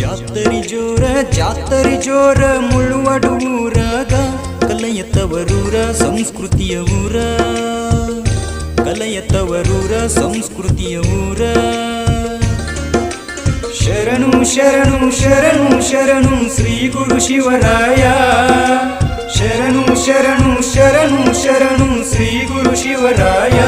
ಜೋರ, ಜಾತರಿ ಜೋರ ಮುಳುವಡು ಊರಾಗ ಕಲೆಯ ತವರೂರ ಸಂಸ್ಕೃತಿಯ ಊರ. ಕಲೆಯ ತವರೂರ ಸಂಸ್ಕೃತಿಯ ಊರ. ಶರಣು ಶರಣು ಶರಣು ಶರಣು, ಶ್ರೀ ಗುರು ಶಿವರಾಯ. ಶರಣು ಶರಣು ಶರಣು ಶರಣು, ಶ್ರೀ ಗುರು ಶಿವರಾಯ.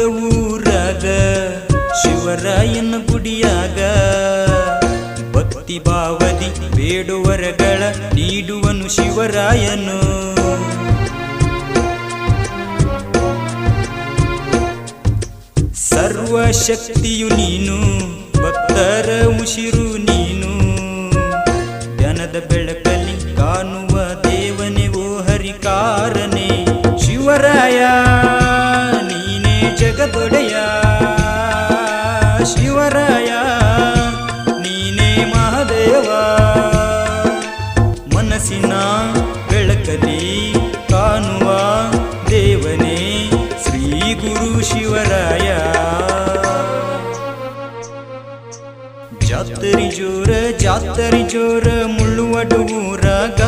ಊರಾಗ ಶಿವರಾಯನ ಗುಡಿಯಾಗ ಭಕ್ತಿ ಭಾವದಿ ಬೇಡುವರಗಳ ನೀಡುವನು ಶಿವರಾಯನು. ಸರ್ವಶಕ್ತಿಯು ನೀನು, ಭಕ್ತರ ಉಸಿರು ನೀನು ಜನದ ಬೆಳಕಲ್ಲಿ ಜಗದೊಡೆಯ ಶಿವರಾಯ, ನೀನೇ ಮಹಾದೇವ. ಮನಸ್ಸಿನ ಬೆಳಕಲಿ ಕಾಣುವ ದೇವನೇ ಶ್ರೀ ಗುರು ಶಿವರಾಯ. ಜಾತರಿ ಜೋರ ಜಾತರಿ ಜೋರ, ಮುಳ್ಳುವಡು ಊರಾಗ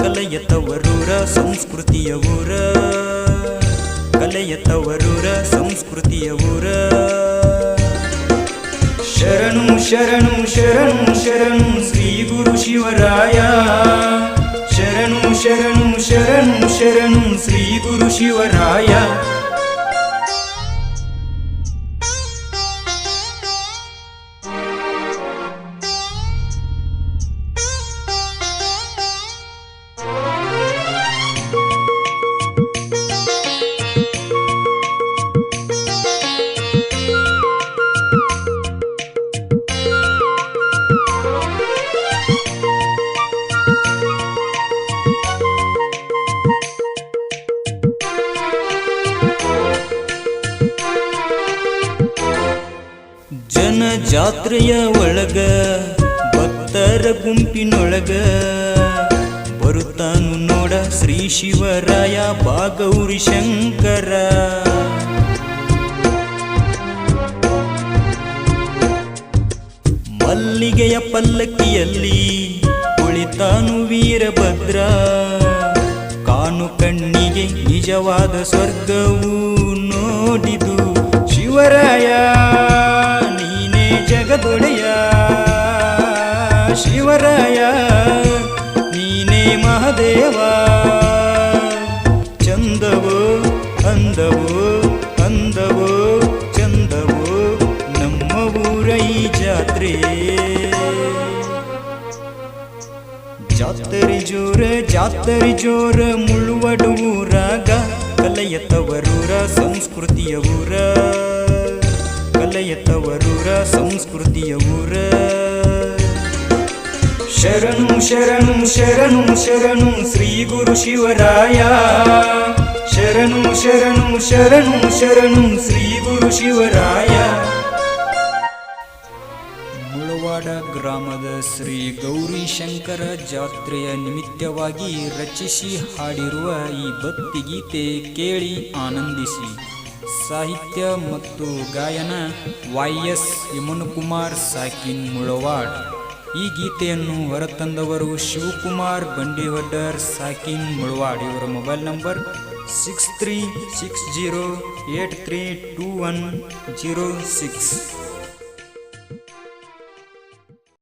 ಕಲೆಯ ತವರೂರ ಸಂಸ್ಕೃತಿಯ ಊರ. ಕಲೆಯ ತವರೂರ ಸಂಸ್ಕೃತಿಯ ಊರ ಶರಣು ಶರಣು ಶರಣು ಶರಣು ಶ್ರೀ ಗುರು ಶಿವರಾಯ ಶರಣು ಶರಣು ಶರಣು ಶರಣು ಶ್ರೀ ಗುರು ಶಿವರಾಯ ಜಾತ್ರೆಯ ಒಳಗ, ಭಕ್ತರ ಗುಂಪಿನೊಳಗ ಬರುತ್ತಾನು ನೋಡ ಶ್ರೀ ಶಿವರಾಯ ಬಾಗೌರಿ ಶಂಕರ. ಮಲ್ಲಿಗೆಯ ಪಲ್ಲಕ್ಕಿಯಲ್ಲಿ ಕುಳಿತಾನು ವೀರಭದ್ರ. ಕಾನು ಕಣ್ಣಿಗೆ ನಿಜವಾದ ಸ್ವರ್ಗವು ನೋಡಿದು ಶಿವರಾಯ ಜಗದೊಡೆಯ ಶಿವರಾಯ, ನೀನೇ ಮಹಾದೇವ. ಚಂದವೋ, ಅಂದವೋ ಅಂದವೋ, ಚಂದವೋ ನಮ್ಮ ಊರ ಈ ಜಾತ್ರೆ. ಜಾತರಿ ಜೋರ ಜಾತರಿ ಜೋರ, ಮುಳುವಡು ಕಲೆಯ ತವರೂರ ಸಂಸ್ಕೃತಿಯ ಊರ. ಕಲೆಯ ತವರೂರ ಸಂಸ್ಕೃತಿಯ ಊರ. ಶರಣು ಶರಣು ಶರಣು ಶರಣು, ಶ್ರೀ ಗುರು ಶಿವರಾಯ. ಶರಣು ಶರಣು ಶರಣು ಶರಣು, ಶ್ರೀ ಗುರು ಶಿವರಾಯ. ಮುಳವಾಡ ಗ್ರಾಮದ ಶ್ರೀ ಗೌರಿ ಶಂಕರ ಜಾತ್ರೆಯ ನಿಮಿತ್ತವಾಗಿ ರಚಿಸಿ ಹಾಡಿರುವ ಈ ಭಕ್ತಿಗೀತೆ ಕೇಳಿ ಆನಂದಿಸಿ. ಸಾಹಿತ್ಯ ಮತ್ತು ಗಾಯನ ವೈ ಎಸ್ ಯಮನಕುಮಾರ್ ಸಾಕಿನ್ ಮುಳವಾಡ್. ಈ ಗೀತೆಯನ್ನು ಹೊರತಂದವರು ಶಿವಕುಮಾರ್ ಬಂಡಿವಡ್ಡರ್ ಸಾಕಿನ್ ಮುಳವಾಡ್. ಇವರ mobile number six three six zero eight three two one zero six.